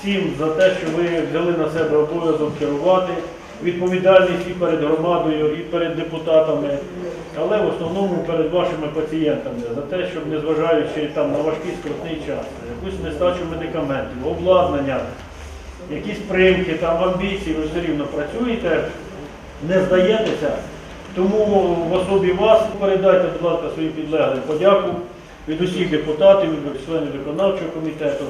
всім за те, що ви взяли на себе обов'язок керувати, відповідальність і перед громадою, і перед депутатами, але в основному перед вашими пацієнтами за те, щоб незважаючи там на важкий скрутний час, якусь нестачу медикаментів, обладнання, якісь примки, там амбіції, ви все рівно працюєте, не здаєтеся. Тому в особі вас передайте, будь ласка, свої підлеглим подяку від усіх депутатів, від членів виконавчого комітету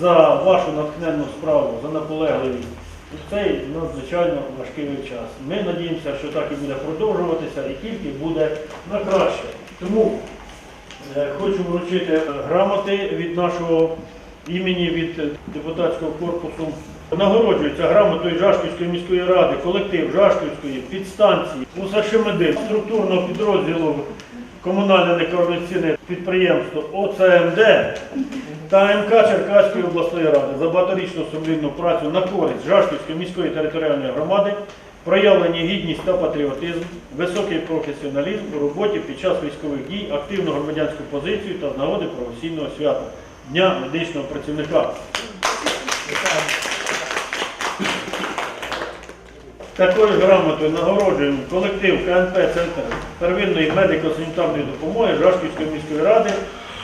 за вашу натхненну справу, за наполегливість у цей надзвичайно важкий час. Ми надіємося, що так і буде продовжуватися і тільки буде на краще. Тому Е, Хочу вручити грамоти від нашого імені, від депутатського корпусу. Нагороджується грамотою Жашківської міської ради, колектив Жашківської підстанції, УСШМД, структурного підрозділу комунальне некорупційне підприємство ОЦМД та МК Черкаської обласної ради за багаторічну сумлінну працю на користь Жашківської міської територіальної громади проявлені гідність та патріотизм, високий професіоналізм у роботі під час військових дій, активну громадянську позицію та з нагоди професійного свята Дня медичного працівника. Такою грамотою нагороджуємо колектив КНП Центр первинної медико-санітарної допомоги Жашківської міської ради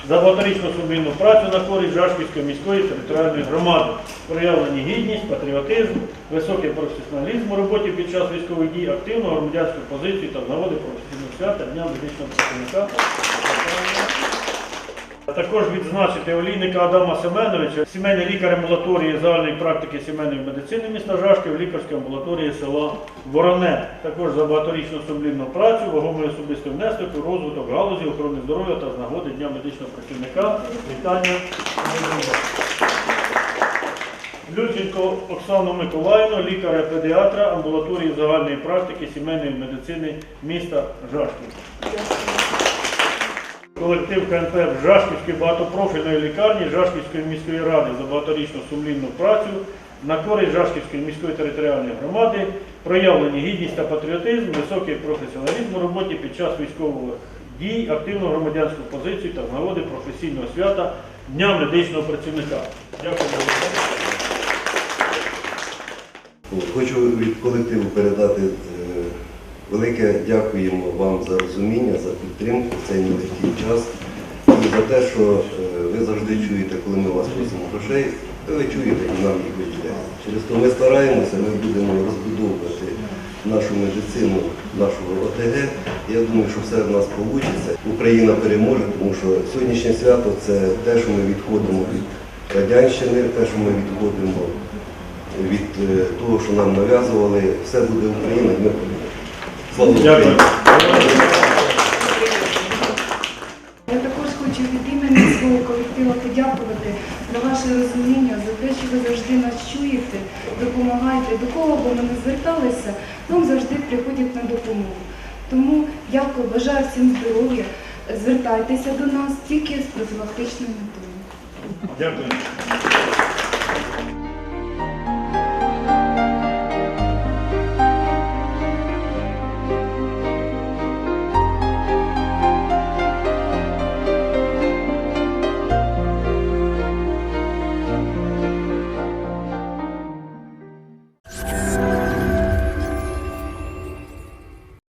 за багаторічну сумлінну працю на користь Жашківської міської територіальної громади. Проявлені гідність, патріотизм, високий професіоналізм у роботі під час військових дій, активну громадянську позицію та нагоди професійного свята Дня медичного працівника. Також відзначити олійника Адама Семеновича, сімейний лікар амбулаторії загальної практики сімейної медицини міста Жашків, лікарської амбулаторії села Вороне. Також за багаторічну сумлінну працю, вагомий особистий внесок у розвиток галузі охорони здоров'я та з нагоди Дня медичного працівника. Вітання. Люченко Оксану Миколаївну, лікаря-педіатра амбулаторії загальної практики сімейної медицини міста Жашків. Колектив КНП Жашківської багатопрофільної лікарні Жашківської міської ради за багаторічну сумлінну працю на користь Жашківської міської територіальної громади, проявлені гідність та патріотизм, високий професіоналізм у роботі під час військових дій, активну громадянську позицію та з нагоди професійного свята Дня медичного працівника. Дякую. Хочу від колективу передати велике дякуємо вам за розуміння, за підтримку в цей нелегкий час і за те, що е, ви завжди чуєте, коли ми вас просимо грошей, то ви чуєте і нам їх виділяєте. Через то ми стараємося, ми будемо розбудовувати нашу медицину, нашого ОТГ. Я думаю, що все в нас вийде. Україна переможе, тому що сьогоднішнє свято це те, що ми відходимо від радянщини, те, що ми відходимо від е, того, що нам нав'язували, все буде Україна, і ми переможемо. Слава Дякую. Україні! Я також хочу від імені свого колективу подякувати за ваше розуміння, за те, що ви завжди нас чуєте, допомагаєте. До кого б ми не зверталися, нам завжди приходять на допомогу. Тому дякую, бажаю всім здоров'я. Звертайтеся до нас тільки з профілактичною метою. Дякую.